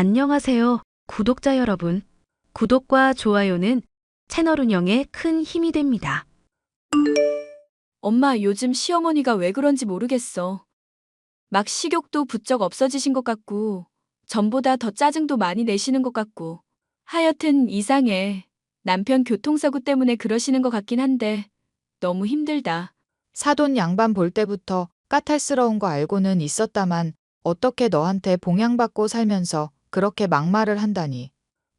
안녕하세요, 구독자 여러분. 구독과 좋아요는 채널 운영에 큰 힘이 됩니다. 엄마, 요즘 시어머니가 왜 그런지 모르겠어. 막 식욕도 부쩍 없어지신 것 같고, 전보다 더 짜증도 많이 내시는 것 같고. 하여튼 이상해. 남편 교통사고 때문에 그러시는 것 같긴 한데, 너무 힘들다. 사돈 양반 볼 때부터 까탈스러운 거 알고는 있었다만 어떻게 너한테 봉양받고 살면서 그렇게 막말을 한다니.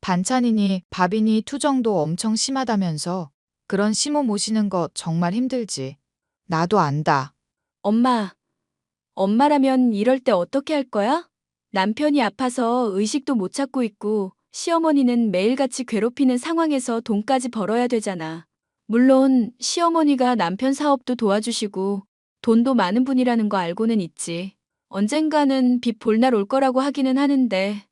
반찬이니 밥이니 투정도 엄청 심하다면서 그런 시모 모시는 거 정말 힘들지. 나도 안다. 엄마, 엄마라면 이럴 때 어떻게 할 거야? 남편이 아파서 의식도 못 찾고 있고, 시어머니는 매일같이 괴롭히는 상황에서 돈까지 벌어야 되잖아. 물론, 시어머니가 남편 사업도 도와주시고, 돈도 많은 분이라는 거 알고는 있지. 언젠가는 빚 볼날 올 거라고 하기는 하는데,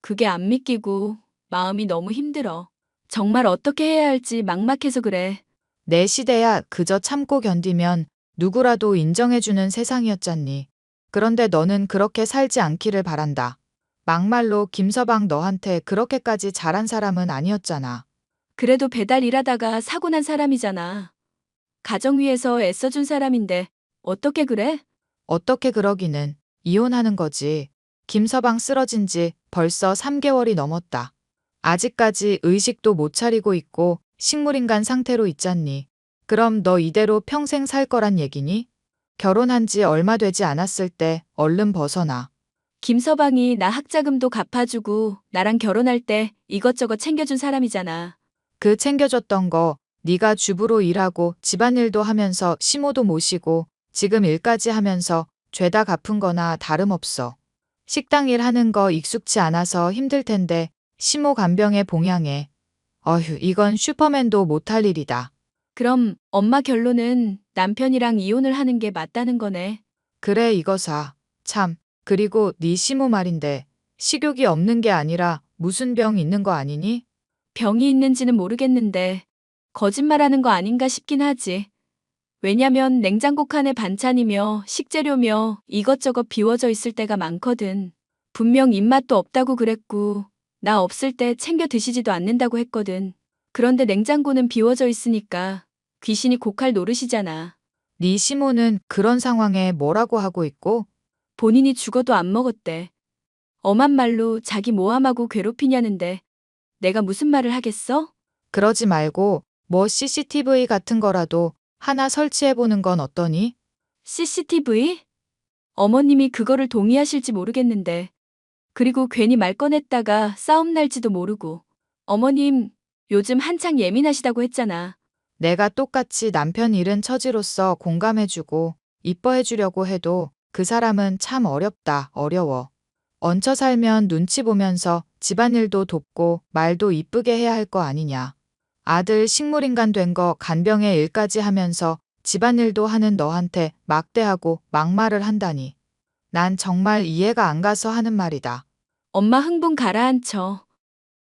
그게 안 믿기고, 마음이 너무 힘들어. 정말 어떻게 해야 할지 막막해서 그래. 내 시대야 그저 참고 견디면 누구라도 인정해주는 세상이었잖니. 그런데 너는 그렇게 살지 않기를 바란다. 막말로 김서방 너한테 그렇게까지 잘한 사람은 아니었잖아. 그래도 배달 일하다가 사고 난 사람이잖아. 가정 위해서 애써준 사람인데 어떻게 그래? 어떻게 그러기는 이혼하는 거지. 김서방 쓰러진 지 벌써 3개월이 넘었다. 아직까지 의식도 못 차리고 있고 식물인간 상태로 있잖니. 그럼 너 이대로 평생 살 거란 얘기니? 결혼한 지 얼마 되지 않았을 때 얼른 벗어나. 김서방이 나 학자금도 갚아주고 나랑 결혼할 때 이것저것 챙겨준 사람이잖아. 그 챙겨줬던 거 네가 주부로 일하고 집안일도 하면서 시모도 모시고 지금 일까지 하면서 죄다 갚은 거나 다름없어. 식당 일 하는 거 익숙치 않아서 힘들 텐데 시모 간병에 봉양해. 어휴 이건 슈퍼맨도 못할 일이다. 그럼 엄마 결론은 남편이랑 이혼을 하는 게 맞다는 거네. 그래 이거 사. 참. 그리고 네 시모 말인데 식욕이 없는 게 아니라 무슨 병 있는 거 아니니? 병이 있는지는 모르겠는데 거짓말하는 거 아닌가 싶긴 하지. 왜냐면 냉장고 칸에 반찬이며 식재료며 이것저것 비워져 있을 때가 많거든. 분명 입맛도 없다고 그랬고 나 없을 때 챙겨 드시지도 않는다고 했거든. 그런데 냉장고는 비워져 있으니까 귀신이 고칼 노릇이잖아. 네 시모는 그런 상황에 뭐라고 하고 있고 본인이 죽어도 안 먹었대. 엄한 말로 자기 모함하고 괴롭히냐는데 내가 무슨 말을 하겠어? 그러지 말고 뭐 CCTV 같은 거라도 하나 설치해보는 건 어떠니? CCTV? 어머님이 그거를 동의하실지 모르겠는데. 그리고 괜히 말 꺼냈다가 싸움 날지도 모르고. 어머님, 요즘 한창 예민하시다고 했잖아. 내가 똑같이 남편 잃은 처지로서 공감해주고 이뻐해주려고 해도 그 사람은 참 어렵다, 어려워. 얹혀 살면 눈치 보면서 집안일도 돕고 말도 이쁘게 해야 할 거 아니냐. 아들 식물인간 된 거 간병에 일까지 하면서 집안일도 하는 너한테 막대하고 막말을 한다니. 난 정말 이해가 안 가서 하는 말이다. 엄마 흥분 가라앉혀.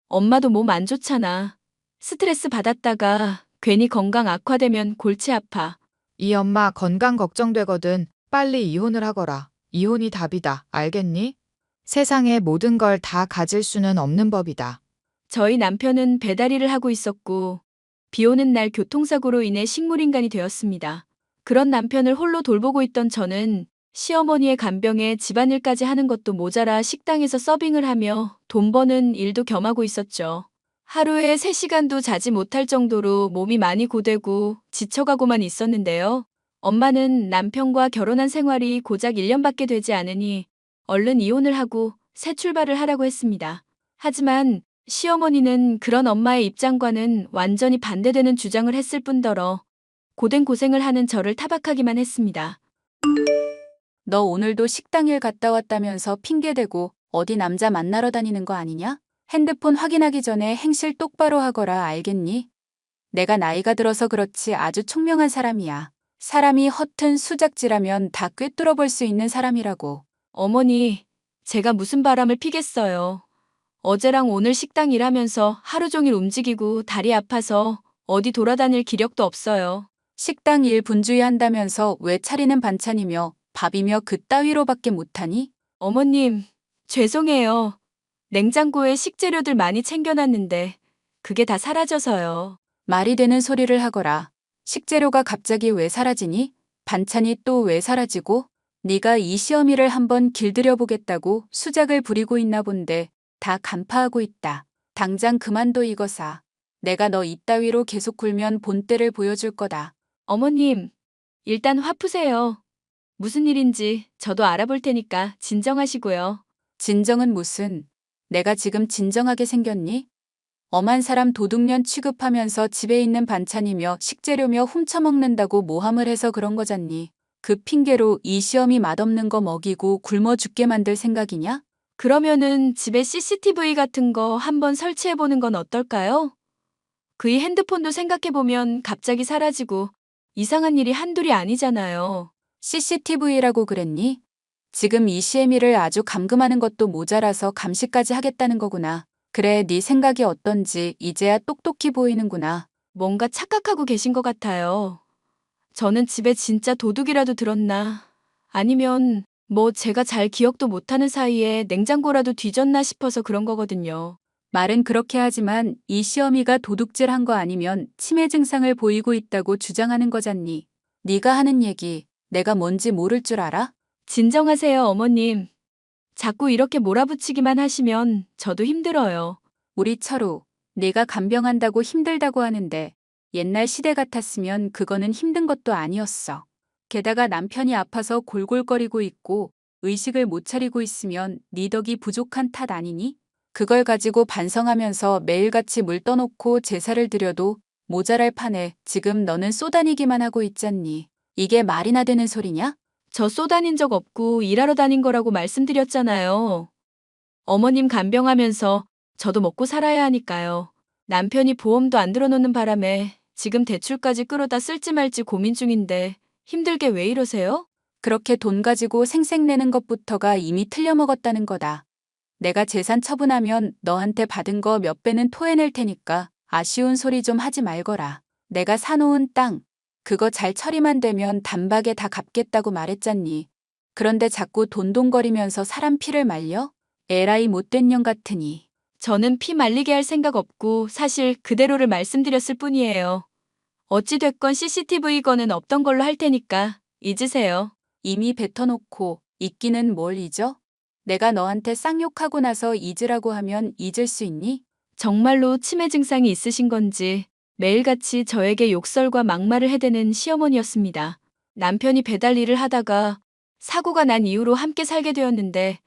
엄마도 몸 안 좋잖아. 스트레스 받았다가 괜히 건강 악화되면 골치 아파. 이 엄마 건강 걱정되거든. 빨리 이혼을 하거라. 이혼이 답이다. 알겠니? 세상의 모든 걸 다 가질 수는 없는 법이다. 저희 남편은 배달 일을 하고 있었고, 비 오는 날 교통사고로 인해 식물인간이 되었습니다. 그런 남편을 홀로 돌보고 있던 저는 시어머니의 간병에 집안일까지 하는 것도 모자라 식당에서 서빙을 하며 돈 버는 일도 겸하고 있었죠. 하루에 3시간도 자지 못할 정도로 몸이 많이 고되고 지쳐가고만 있었는데요. 엄마는 남편과 결혼한 생활이 고작 1년밖에 되지 않으니 얼른 이혼을 하고 새 출발을 하라고 했습니다. 하지만 시어머니는 그런 엄마의 입장과는 완전히 반대되는 주장을 했을 뿐더러 고된 고생을 하는 저를 타박하기만 했습니다. 너 오늘도 식당 일 갔다 왔다면서 핑계대고 어디 남자 만나러 다니는 거 아니냐? 핸드폰 확인하기 전에 행실 똑바로 하거라 알겠니? 내가 나이가 들어서 그렇지 아주 총명한 사람이야. 사람이 허튼 수작질하면 다 꿰뚫어 볼 수 있는 사람이라고. 어머니, 제가 무슨 바람을 피겠어요. 어제랑 오늘 식당 일하면서 하루 종일 움직이고 다리 아파서 어디 돌아다닐 기력도 없어요. 식당 일 분주히 한다면서 왜 차리는 반찬이며 밥이며 그따위로밖에 못하니? 어머님, 죄송해요. 냉장고에 식재료들 많이 챙겨놨는데 그게 다 사라져서요. 말이 되는 소리를 하거라. 식재료가 갑자기 왜 사라지니? 반찬이 또 왜 사라지고? 네가 이 시어미를 한번 길들여 보겠다고 수작을 부리고 있나 본데 다 간파하고 있다. 당장 그만둬 이거사. 내가 너 이따위로 계속 굴면 본때를 보여줄 거다. 어머님, 일단 화 푸세요. 무슨 일인지 저도 알아볼 테니까 진정하시고요. 진정은 무슨? 내가 지금 진정하게 생겼니? 엄한 사람 도둑년 취급하면서 집에 있는 반찬이며 식재료며 훔쳐먹는다고 모함을 해서 그런 거잖니. 그 핑계로 이 시험이 맛없는 거 먹이고 굶어 죽게 만들 생각이냐? 그러면은 집에 CCTV 같은 거 한번 설치해보는 건 어떨까요? 그의 핸드폰도 생각해보면 갑자기 사라지고 이상한 일이 한둘이 아니잖아요. CCTV라고 그랬니? 지금 이 시애미를 아주 감금하는 것도 모자라서 감시까지 하겠다는 거구나. 그래, 네 생각이 어떤지 이제야 똑똑히 보이는구나. 뭔가 착각하고 계신 것 같아요. 저는 집에 진짜 도둑이라도 들었나? 아니면 뭐 제가 잘 기억도 못하는 사이에 냉장고라도 뒤졌나 싶어서 그런 거거든요. 말은 그렇게 하지만 이 시어미가 도둑질 한 거 아니면 치매 증상을 보이고 있다고 주장하는 거잖니. 네가 하는 얘기 내가 뭔지 모를 줄 알아? 진정하세요, 어머님. 자꾸 이렇게 몰아붙이기만 하시면 저도 힘들어요. 우리 철우, 네가 간병한다고 힘들다고 하는데 옛날 시대 같았으면 그거는 힘든 것도 아니었어. 게다가 남편이 아파서 골골거리고 있고 의식을 못 차리고 있으면 네 덕이 부족한 탓 아니니? 그걸 가지고 반성하면서 매일같이 물 떠놓고 제사를 드려도 모자랄 판에 지금 너는 쏘다니기만 하고 있잖니. 이게 말이나 되는 소리냐? 저 쏘다닌 적 없고 일하러 다닌 거라고 말씀드렸잖아요. 어머님 간병하면서 저도 먹고 살아야 하니까요. 남편이 보험도 안 들어놓는 바람에 지금 대출까지 끌어다 쓸지 말지 고민 중인데 힘들게 왜 이러세요? 그렇게 돈 가지고 생색내는 것부터가 이미 틀려먹었다는 거다. 내가 재산 처분하면 너한테 받은 거 몇 배는 토해낼 테니까 아쉬운 소리 좀 하지 말거라. 내가 사놓은 땅, 그거 잘 처리만 되면 단박에 다 갚겠다고 말했잖니. 그런데 자꾸 돈돈거리면서 사람 피를 말려? 에라이 못된 년 같으니. 저는 피 말리게 할 생각 없고 사실 그대로를 말씀드렸을 뿐이에요. 어찌됐건 CCTV 건은 없던 걸로 할 테니까 잊으세요. 이미 뱉어놓고 잊기는 뭘 잊어? 내가 너한테 쌍욕하고 나서 잊으라고 하면 잊을 수 있니? 정말로 치매 증상이 있으신 건지 매일같이 저에게 욕설과 막말을 해대는 시어머니였습니다. 남편이 배달 일을 하다가 사고가 난 이후로 함께 살게 되었는데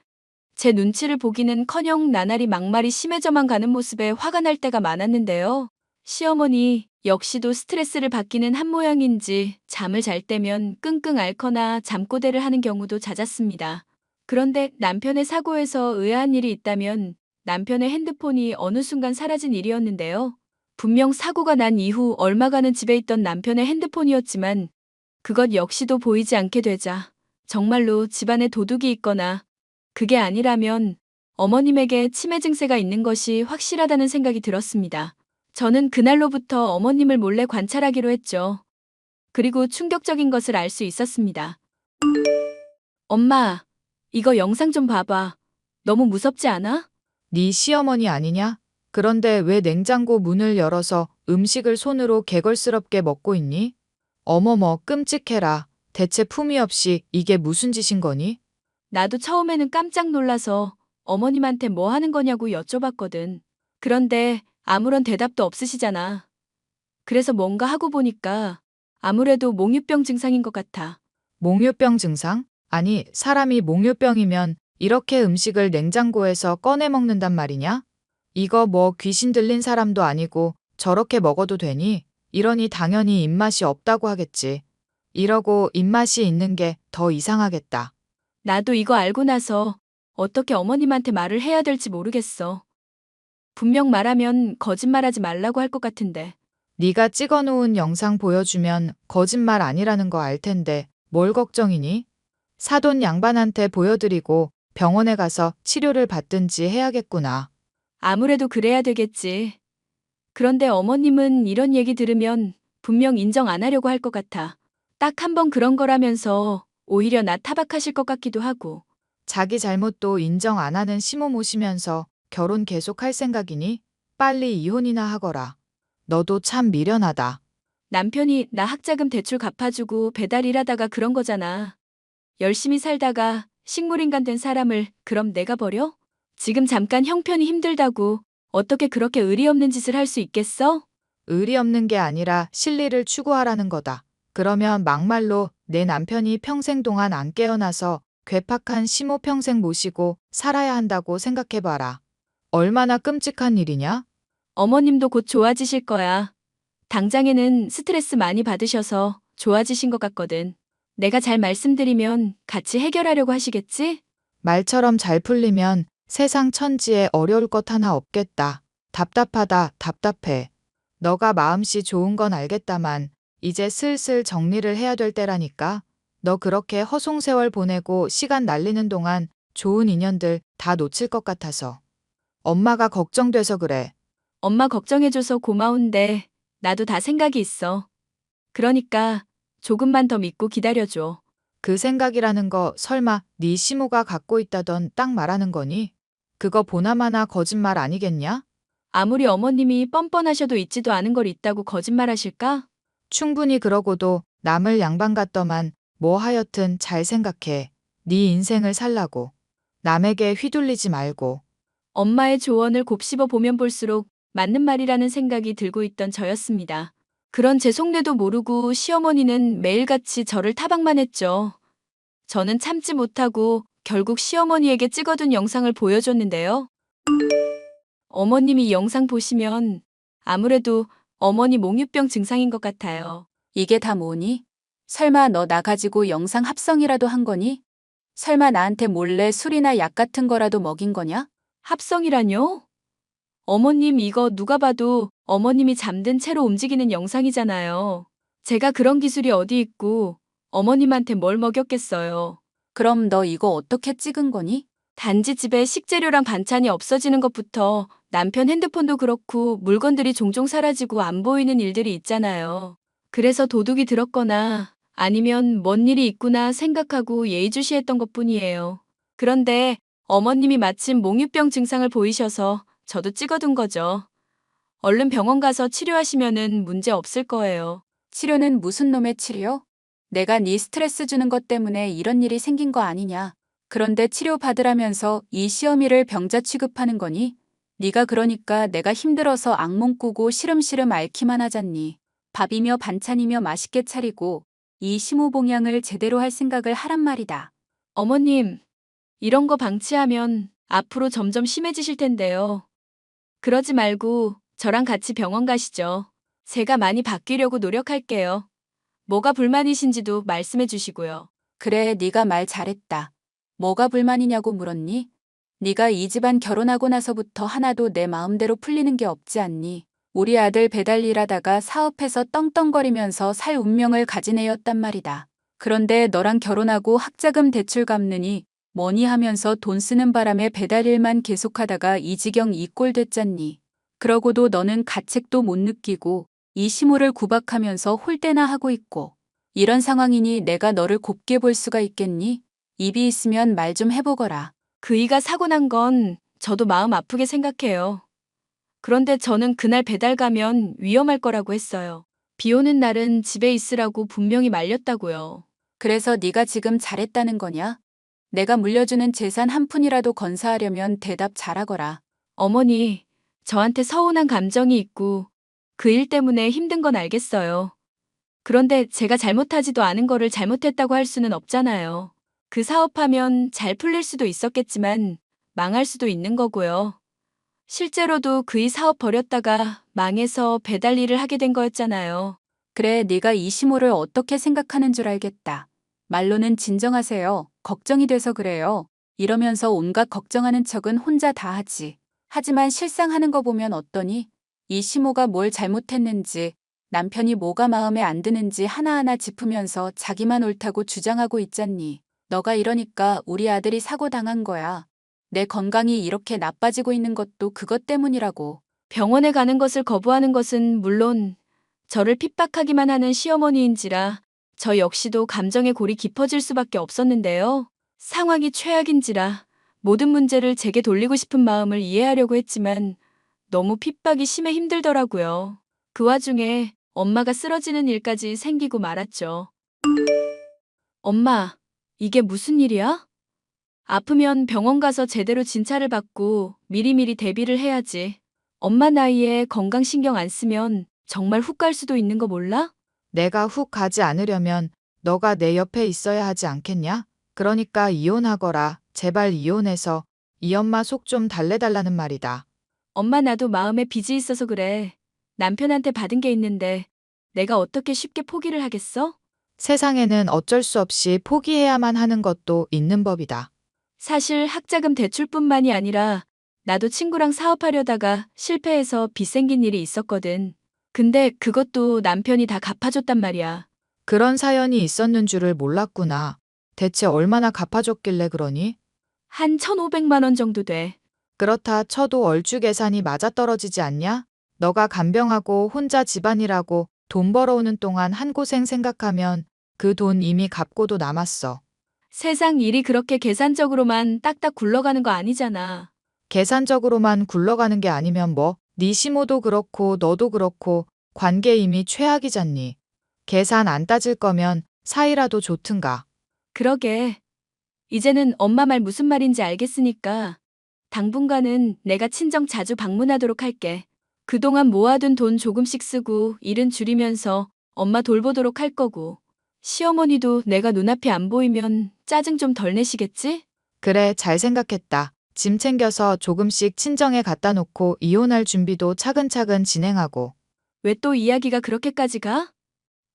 제 눈치를 보기는 커녕 나날이 막말이 심해져만 가는 모습에 화가 날 때가 많았는데요. 시어머니 역시도 스트레스를 받기는 한 모양인지 잠을 잘 때면 끙끙 앓거나 잠꼬대를 하는 경우도 잦았습니다. 그런데 남편의 사고에서 의아한 일이 있다면 남편의 핸드폰이 어느 순간 사라진 일이었는데요. 분명 사고가 난 이후 얼마간은 집에 있던 남편의 핸드폰이었지만 그것 역시도 보이지 않게 되자 정말로 집안에 도둑이 있거나 그게 아니라면 어머님에게 치매 증세가 있는 것이 확실하다는 생각이 들었습니다. 저는 그날로부터 어머님을 몰래 관찰하기로 했죠. 그리고 충격적인 것을 알 수 있었습니다. 엄마, 이거 영상 좀 봐봐. 너무 무섭지 않아? 네 시어머니 아니냐? 그런데 왜 냉장고 문을 열어서 음식을 손으로 개걸스럽게 먹고 있니? 어머머 끔찍해라. 대체 품위 없이 이게 무슨 짓인 거니? 나도 처음에는 깜짝 놀라서 어머님한테 뭐 하는 거냐고 여쭤봤거든. 그런데 아무런 대답도 없으시잖아. 그래서 뭔가 하고 보니까 아무래도 몽유병 증상인 것 같아. 몽유병 증상? 아니, 사람이 몽유병이면 이렇게 음식을 냉장고에서 꺼내 먹는단 말이냐? 이거 뭐 귀신 들린 사람도 아니고 저렇게 먹어도 되니? 이러니 당연히 입맛이 없다고 하겠지. 이러고 입맛이 있는 게 더 이상하겠다. 나도 이거 알고 나서 어떻게 어머님한테 말을 해야 될지 모르겠어. 분명 말하면 거짓말하지 말라고 할 것 같은데. 네가 찍어놓은 영상 보여주면 거짓말 아니라는 거 알 텐데 뭘 걱정이니? 사돈 양반한테 보여드리고 병원에 가서 치료를 받든지 해야겠구나. 아무래도 그래야 되겠지. 그런데 어머님은 이런 얘기 들으면 분명 인정 안 하려고 할 것 같아. 딱 한 번 그런 거라면서 오히려 나 타박하실 것 같기도 하고. 자기 잘못도 인정 안 하는 시모 모시면서 결혼 계속할 생각이니 빨리 이혼이나 하거라. 너도 참 미련하다. 남편이 나 학자금 대출 갚아주고 배달 일하다가 그런 거잖아. 열심히 살다가 식물인간 된 사람을 그럼 내가 버려? 지금 잠깐 형편이 힘들다고 어떻게 그렇게 의리 없는 짓을 할 수 있겠어? 의리 없는 게 아니라 실리를 추구하라는 거다. 그러면 막말로 내 남편이 평생 동안 안 깨어나서 괴팍한 시모 평생 모시고 살아야 한다고 생각해봐라. 얼마나 끔찍한 일이냐? 어머님도 곧 좋아지실 거야. 당장에는 스트레스 많이 받으셔서 좋아지신 것 같거든. 내가 잘 말씀드리면 같이 해결하려고 하시겠지? 말처럼 잘 풀리면 세상 천지에 어려울 것 하나 없겠다. 답답하다, 답답해. 너가 마음씨 좋은 건 알겠다만, 이제 슬슬 정리를 해야 될 때라니까. 너 그렇게 허송세월 보내고 시간 날리는 동안 좋은 인연들 다 놓칠 것 같아서. 엄마가 걱정돼서 그래. 엄마 걱정해줘서 고마운데 나도 다 생각이 있어. 그러니까 조금만 더 믿고 기다려줘. 그 생각이라는 거 설마 네 시모가 갖고 있다던 딱 말하는 거니? 그거 보나마나 거짓말 아니겠냐? 아무리 어머님이 뻔뻔하셔도 있지도 않은 걸 있다고 거짓말하실까? 충분히 그러고도 남을 양반 같더만 뭐 하여튼 잘 생각해. 네 인생을 살라고. 남에게 휘둘리지 말고. 엄마의 조언을 곱씹어 보면 볼수록 맞는 말이라는 생각이 들고 있던 저였습니다. 그런 제 속내도 모르고 시어머니는 매일같이 저를 타박만 했죠. 저는 참지 못하고 결국 시어머니에게 찍어둔 영상을 보여줬는데요. 어머님이 이 영상 보시면 아무래도 어머니 몽유병 증상인 것 같아요. 이게 다 뭐니? 설마 너 나 가지고 영상 합성이라도 한 거니? 설마 나한테 몰래 술이나 약 같은 거라도 먹인 거냐? 합성이라뇨? 어머님 이거 누가 봐도 어머님이 잠든 채로 움직이는 영상이잖아요. 제가 그런 기술이 어디 있고 어머님한테 뭘 먹였겠어요. 그럼 너 이거 어떻게 찍은 거니? 단지 집에 식재료랑 반찬이 없어지는 것부터 남편 핸드폰도 그렇고 물건들이 종종 사라지고 안 보이는 일들이 있잖아요. 그래서 도둑이 들었거나 아니면 뭔 일이 있구나 생각하고 예의주시했던 것 뿐이에요. 그런데 어머님이 마침 몽유병 증상을 보이셔서 저도 찍어둔 거죠. 얼른 병원 가서 치료하시면은 문제 없을 거예요. 치료는 무슨 놈의 치료? 내가 네 스트레스 주는 것 때문에 이런 일이 생긴 거 아니냐? 그런데 치료 받으라면서 이 시어미를 병자 취급하는 거니? 네가 그러니까 내가 힘들어서 악몽 꾸고 시름시름 앓기만 하잖니. 밥이며 반찬이며 맛있게 차리고 이 시모봉양을 제대로 할 생각을 하란 말이다. 어머님, 이런 거 방치하면 앞으로 점점 심해지실 텐데요. 그러지 말고 저랑 같이 병원 가시죠. 제가 많이 바뀌려고 노력할게요. 뭐가 불만이신지도 말씀해 주시고요. 그래, 네가 말 잘했다. 뭐가 불만이냐고 물었니? 네가 이 집안 결혼하고 나서부터 하나도 내 마음대로 풀리는 게 없지 않니? 우리 아들 배달 일하다가 사업해서 떵떵거리면서 살 운명을 가진 애였단 말이다. 그런데 너랑 결혼하고 학자금 대출 갚느니 뭐니 하면서 돈 쓰는 바람에 배달 일만 계속하다가 이 지경 이 꼴 됐잖니. 그러고도 너는 가책도 못 느끼고 이 시모를 구박하면서 홀대나 하고 있고 이런 상황이니 내가 너를 곱게 볼 수가 있겠니? 입이 있으면 말 좀 해보거라. 그이가 사고 난 건 저도 마음 아프게 생각해요. 그런데 저는 그날 배달 가면 위험할 거라고 했어요. 비 오는 날은 집에 있으라고 분명히 말렸다고요. 그래서 네가 지금 잘했다는 거냐? 내가 물려주는 재산 한 푼이라도 건사하려면 대답 잘하거라. 어머니, 저한테 서운한 감정이 있고 그 일 때문에 힘든 건 알겠어요. 그런데 제가 잘못하지도 않은 거를 잘못했다고 할 수는 없잖아요. 그 사업하면 잘 풀릴 수도 있었겠지만 망할 수도 있는 거고요. 실제로도 그이 사업 버렸다가 망해서 배달 일을 하게 된 거였잖아요. 그래, 네가 이 시모를 어떻게 생각하는 줄 알겠다. 말로는 진정하세요. 걱정이 돼서 그래요. 이러면서 온갖 걱정하는 척은 혼자 다 하지. 하지만 실상 하는 거 보면 어떠니? 이 시모가 뭘 잘못했는지, 남편이 뭐가 마음에 안 드는지 하나하나 짚으면서 자기만 옳다고 주장하고 있잖니. 너가 이러니까 우리 아들이 사고 당한 거야. 내 건강이 이렇게 나빠지고 있는 것도 그것 때문이라고. 병원에 가는 것을 거부하는 것은 물론 저를 핍박하기만 하는 시어머니인지라 저 역시도 감정의 골이 깊어질 수밖에 없었는데요. 상황이 최악인지라 모든 문제를 제게 돌리고 싶은 마음을 이해하려고 했지만 너무 핍박이 심해 힘들더라고요. 그 와중에 엄마가 쓰러지는 일까지 생기고 말았죠. 엄마, 이게 무슨 일이야? 아프면 병원 가서 제대로 진찰을 받고 미리미리 대비를 해야지. 엄마 나이에 건강 신경 안 쓰면 정말 훅 갈 수도 있는 거 몰라? 내가 훅 가지 않으려면 너가 내 옆에 있어야 하지 않겠냐? 그러니까 이혼하거라. 제발 이혼해서 이 엄마 속 좀 달래달라는 말이다. 엄마 나도 마음에 빚이 있어서 그래. 남편한테 받은 게 있는데 내가 어떻게 쉽게 포기를 하겠어? 세상에는 어쩔 수 없이 포기해야만 하는 것도 있는 법이다. 사실 학자금 대출뿐만이 아니라 나도 친구랑 사업하려다가 실패해서 빚 생긴 일이 있었거든. 근데 그것도 남편이 다 갚아줬단 말이야. 그런 사연이 있었는 줄을 몰랐구나. 대체 얼마나 갚아줬길래 그러니? 한 1,500만 원 정도 돼. 그렇다 쳐도 얼추 계산이 맞아떨어지지 않냐? 너가 간병하고 혼자 집안일하고 돈 벌어오는 동안 한 고생 생각하면 그 돈 이미 갚고도 남았어. 세상 일이 그렇게 계산적으로만 딱딱 굴러가는 거 아니잖아. 계산적으로만 굴러가는 게 아니면 뭐, 네 시모도 그렇고 너도 그렇고 관계 이미 최악이잖니. 계산 안 따질 거면 사이라도 좋든가. 그러게. 이제는 엄마 말 무슨 말인지 알겠으니까 당분간은 내가 친정 자주 방문하도록 할게. 그동안 모아둔 돈 조금씩 쓰고 일은 줄이면서 엄마 돌보도록 할 거고. 시어머니도 내가 눈앞에 안 보이면 짜증 좀 덜 내시겠지? 그래, 잘 생각했다. 짐 챙겨서 조금씩 친정에 갖다 놓고 이혼할 준비도 차근차근 진행하고. 왜 또 이야기가 그렇게까지 가?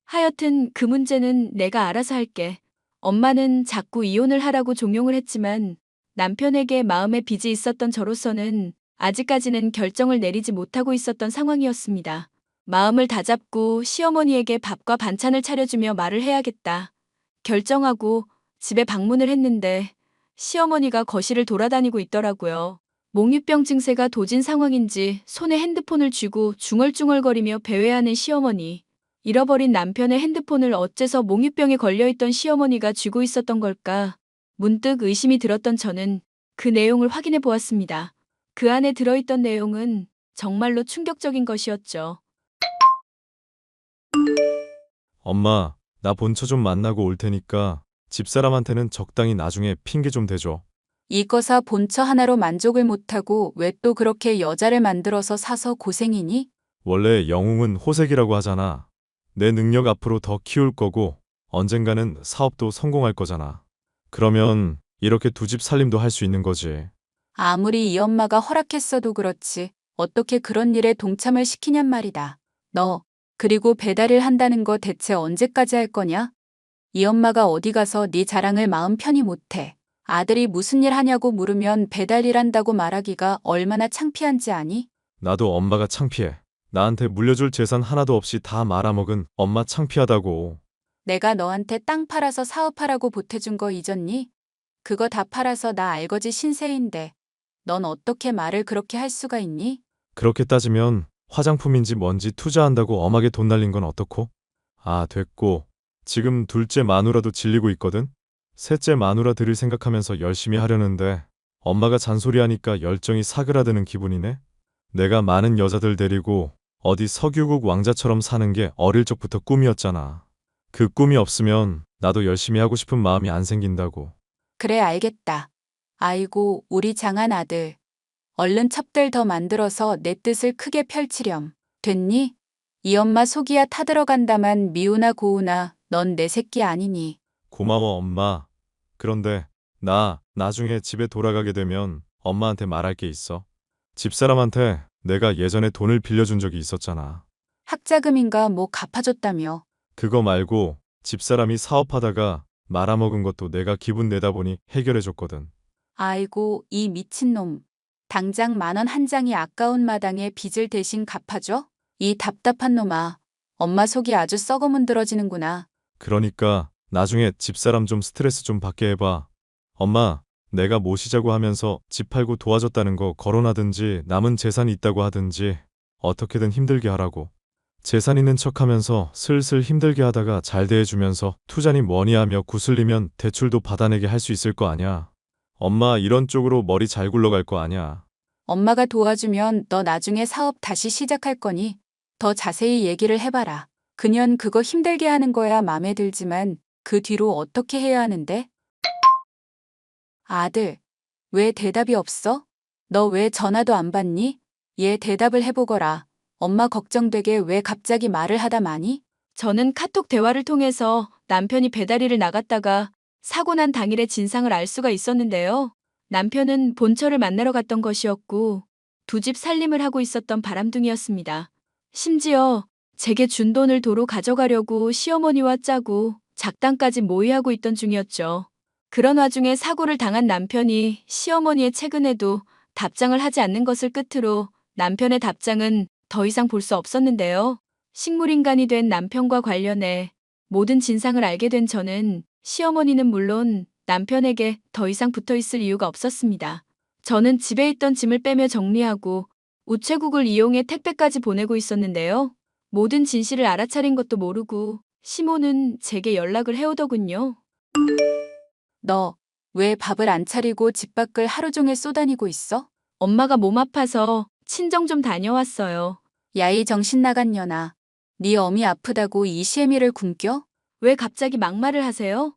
하여튼 그 문제는 내가 알아서 할게. 엄마는 자꾸 이혼을 하라고 종용을 했지만 남편에게 마음의 빚이 있었던 저로서는 아직까지는 결정을 내리지 못하고 있었던 상황이었습니다. 마음을 다잡고 시어머니에게 밥과 반찬을 차려주며 말을 해야겠다. 결정하고 집에 방문을 했는데 시어머니가 거실을 돌아다니고 있더라고요. 몽유병 증세가 도진 상황인지 손에 핸드폰을 쥐고 중얼중얼거리며 배회하는 시어머니. 잃어버린 남편의 핸드폰을 어째서 몽유병에 걸려있던 시어머니가 쥐고 있었던 걸까? 문득 의심이 들었던 저는 그 내용을 확인해 보았습니다. 그 안에 들어있던 내용은 정말로 충격적인 것이었죠. 엄마, 나 본처 좀 만나고 올 테니까 집사람한테는 적당히 나중에 핑계 좀 대줘. 이거사 본처 하나로 만족을 못하고 왜 또 그렇게 여자를 만들어서 사서 고생이니? 원래 영웅은 호색이라고 하잖아. 내 능력 앞으로 더 키울 거고 언젠가는 사업도 성공할 거잖아. 그러면 이렇게 두 집 살림도 할 수 있는 거지. 아무리 이 엄마가 허락했어도 그렇지 어떻게 그런 일에 동참을 시키냔 말이다. 너 그리고 배달일 한다는 거 대체 언제까지 할 거냐? 이 엄마가 어디 가서 네 자랑을 마음 편히 못해. 아들이 무슨 일 하냐고 물으면 배달일 한다고 말하기가 얼마나 창피한지 아니? 나도 엄마가 창피해. 나한테 물려줄 재산 하나도 없이 다 말아먹은 엄마 창피하다고. 내가 너한테 땅 팔아서 사업하라고 보태준 거 잊었니? 그거 다 팔아서 나 알거지 신세인데. 넌 어떻게 말을 그렇게 할 수가 있니? 그렇게 따지면 화장품인지 뭔지 투자한다고 엄하게 돈 날린 건 어떻고? 아, 됐고. 지금 둘째 마누라도 질리고 있거든? 셋째 마누라 들을 생각하면서 열심히 하려는데 엄마가 잔소리하니까 열정이 사그라드는 기분이네? 내가 많은 여자들 데리고 어디 석유국 왕자처럼 사는 게 어릴 적부터 꿈이었잖아. 그 꿈이 없으면 나도 열심히 하고 싶은 마음이 안 생긴다고. 그래 알겠다. 아이고 우리 장한 아들. 얼른 첩들 더 만들어서 내 뜻을 크게 펼치렴. 됐니? 이 엄마 속이야 타들어간다만 미우나 고우나 넌 내 새끼 아니니. 고마워, 엄마. 그런데 나 나중에 집에 돌아가게 되면 엄마한테 말할 게 있어. 집사람한테 내가 예전에 돈을 빌려준 적이 있었잖아. 학자금인가 뭐 갚아줬다며. 그거 말고 집사람이 사업하다가 말아먹은 것도 내가 기분 내다 보니 해결해줬거든. 아이고 이 미친놈. 당장 만 원 한 장이 아까운 마당에 빚을 대신 갚아줘? 이 답답한 놈아. 엄마 속이 아주 썩어 문드러지는구나. 그러니까 나중에 집사람 좀 스트레스 좀 받게 해봐. 엄마, 내가 모시자고 하면서 집 팔고 도와줬다는 거 거론하든지 남은 재산이 있다고 하든지 어떻게든 힘들게 하라고. 재산 있는 척하면서 슬슬 힘들게 하다가 잘 대해주면서 투자니 뭐니 하며 구슬리면 대출도 받아내게 할 수 있을 거 아냐. 엄마 이런 쪽으로 머리 잘 굴러갈 거 아니야. 엄마가 도와주면 너 나중에 사업 다시 시작할 거니 더 자세히 얘기를 해봐라. 그년 그거 힘들게 하는 거야 맘에 들지만 그 뒤로 어떻게 해야 하는데? 아들, 왜 대답이 없어? 너 왜 전화도 안 받니? 얘 대답을 해보거라. 엄마 걱정되게 왜 갑자기 말을 하다 마니? 저는 카톡 대화를 통해서 남편이 배달일을 나갔다가 사고 난 당일의 진상을 알 수가 있었는데요. 남편은 본처를 만나러 갔던 것이었고 두 집 살림을 하고 있었던 바람둥이였습니다. 심지어 제게 준 돈을 도로 가져가려고 시어머니와 짜고 작당까지 모의하고 있던 중이었죠. 그런 와중에 사고를 당한 남편이 시어머니의 최근에도 답장을 하지 않는 것을 끝으로 남편의 답장은 더 이상 볼 수 없었는데요. 식물인간이 된 남편과 관련해 모든 진상을 알게 된 저는 시어머니는 물론 남편에게 더 이상 붙어 있을 이유가 없었습니다. 저는 집에 있던 짐을 빼며 정리하고 우체국을 이용해 택배까지 보내고 있었는데요. 모든 진실을 알아차린 것도 모르고 시모는 제게 연락을 해오더군요. 너 왜 밥을 안 차리고 집 밖을 하루 종일 쏘다니고 있어? 엄마가 몸 아파서 친정 좀 다녀왔어요. 야이 정신 나간 년아. 네 어미 아프다고 이 시애미를 굶겨? 왜 갑자기 막말을 하세요?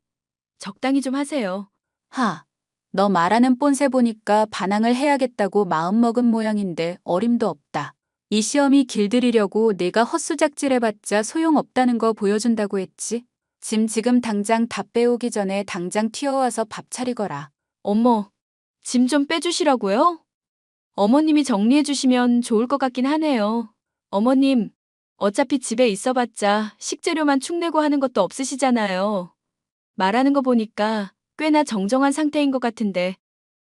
적당히 좀 하세요. 하, 너 말하는 뽐새 보니까 반항을 해야겠다고 마음먹은 모양인데 어림도 없다. 이 시험이 길들이려고 내가 헛수작질해봤자 소용없다는 거 보여준다고 했지. 짐 지금 당장 다 빼오기 전에 당장 튀어와서 밥 차리거라. 어머, 짐 좀 빼주시라고요? 어머님이 정리해주시면 좋을 것 같긴 하네요. 어머님, 어차피 집에 있어봤자 식재료만 축내고 하는 것도 없으시잖아요. 말하는 거 보니까 꽤나 정정한 상태인 것 같은데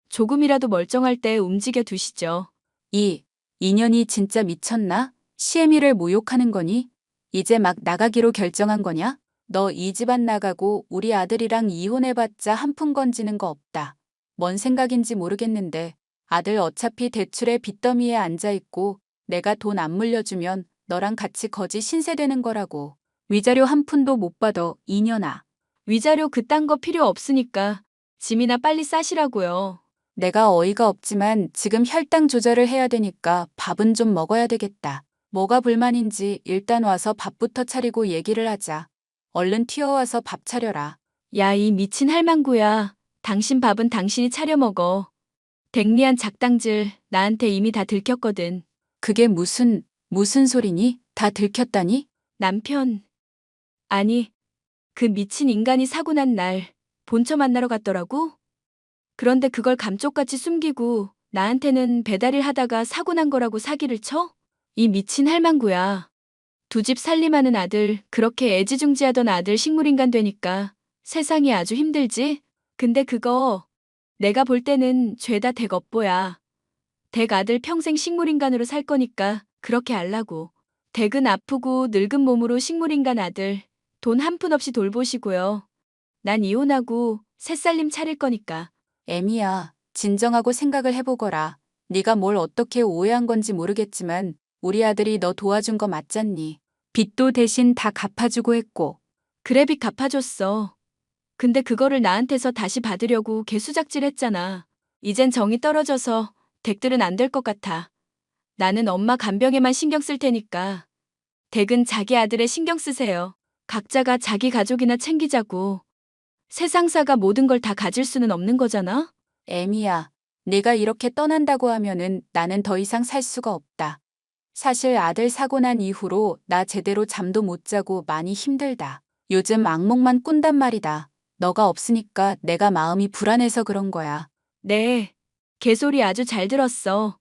조금이라도 멀쩡할 때 움직여 두시죠. 이, 인연이 진짜 미쳤나? 시애미를 모욕하는 거니? 이제 막 나가기로 결정한 거냐? 너 이 집안 나가고 우리 아들이랑 이혼해봤자 한 푼 건지는 거 없다. 뭔 생각인지 모르겠는데 아들 어차피 대출에 빚더미에 앉아있고 내가 돈 안 물려주면 너랑 같이 거지 신세 되는 거라고. 위자료 한 푼도 못 받아, 이년아. 위자료 그딴 거 필요 없으니까 짐이나 빨리 싸시라고요. 내가 어이가 없지만 지금 혈당 조절을 해야 되니까 밥은 좀 먹어야 되겠다. 뭐가 불만인지 일단 와서 밥부터 차리고 얘기를 하자. 얼른 튀어와서 밥 차려라. 야, 이 미친 할망구야. 당신 밥은 당신이 차려 먹어. 댕리한 작당질 나한테 이미 다 들켰거든. 그게 무슨, 무슨 소리니? 다 들켰다니? 남편. 아니, 그 미친 인간이 사고 난 날 본처 만나러 갔더라고? 그런데 그걸 감쪽같이 숨기고 나한테는 배달일 하다가 사고 난 거라고 사기를 쳐? 이 미친 할망구야. 두 집 살림하는 아들, 그렇게 애지중지하던 아들 식물인간 되니까 세상이 아주 힘들지? 근데 그거 내가 볼 때는 죄다 댁업보야. 댁 아들 평생 식물인간으로 살 거니까 그렇게 알라고. 댁은 아프고 늙은 몸으로 식물인간 아들 돈 한 푼 없이 돌보시고요. 난 이혼하고 새살림 차릴 거니까. 애미야, 진정하고 생각을 해보거라. 네가 뭘 어떻게 오해한 건지 모르겠지만 우리 아들이 너 도와준 거 맞잖니. 빚도 대신 다 갚아주고 했고. 그래 빚 갚아줬어. 근데 그거를 나한테서 다시 받으려고 개수작질 했잖아. 이젠 정이 떨어져서 댁들은 안 될 것 같아. 나는 엄마 간병에만 신경 쓸 테니까. 댁은 자기 아들에 신경 쓰세요. 각자가 자기 가족이나 챙기자고. 세상사가 모든 걸 다 가질 수는 없는 거잖아? 애미야, 네가 이렇게 떠난다고 하면은 나는 더 이상 살 수가 없다. 사실 아들 사고 난 이후로 나 제대로 잠도 못 자고 많이 힘들다. 요즘 악몽만 꾼단 말이다. 너가 없으니까 내가 마음이 불안해서 그런 거야. 네. 개소리 아주 잘 들었어.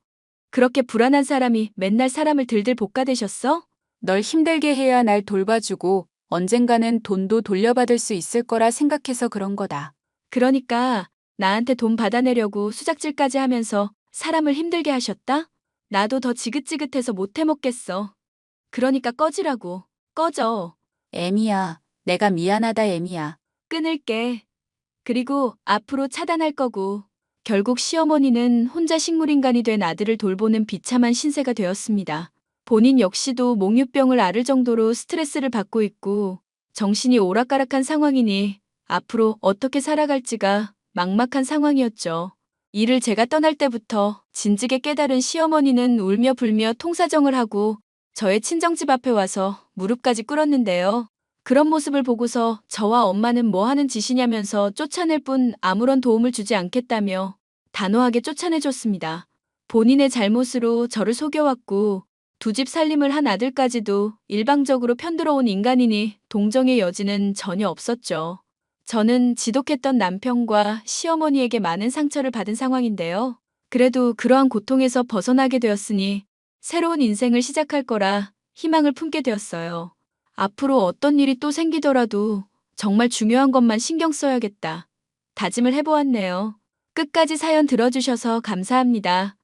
그렇게 불안한 사람이 맨날 사람을 들들 볶아대셨어? 널 힘들게 해야 날 돌봐주고 언젠가는 돈도 돌려받을 수 있을 거라 생각해서 그런 거다. 그러니까 나한테 돈 받아내려고 수작질까지 하면서 사람을 힘들게 하셨다? 나도 더 지긋지긋해서 못 해먹겠어. 그러니까 꺼지라고. 꺼져. 애미야, 내가 미안하다 애미야. 끊을게. 그리고 앞으로 차단할 거고. 결국 시어머니는 혼자 식물인간이 된 아들을 돌보는 비참한 신세가 되었습니다. 본인 역시도 몽유병을 앓을 정도로 스트레스를 받고 있고 정신이 오락가락한 상황이니 앞으로 어떻게 살아갈지가 막막한 상황이었죠. 일을 제가 떠날 때부터 진즉에 깨달은 시어머니는 울며 불며 통사정을 하고 저의 친정집 앞에 와서 무릎까지 꿇었는데요. 그런 모습을 보고서 저와 엄마는 뭐 하는 짓이냐면서 쫓아낼 뿐 아무런 도움을 주지 않겠다며 단호하게 쫓아내줬습니다. 본인의 잘못으로 저를 속여왔고 두 집 살림을 한 아들까지도 일방적으로 편들어온 인간이니 동정의 여지는 전혀 없었죠. 저는 지독했던 남편과 시어머니에게 많은 상처를 받은 상황인데요. 그래도 그러한 고통에서 벗어나게 되었으니 새로운 인생을 시작할 거라 희망을 품게 되었어요. 앞으로 어떤 일이 또 생기더라도 정말 중요한 것만 신경 써야겠다. 다짐을 해보았네요. 끝까지 사연 들어주셔서 감사합니다.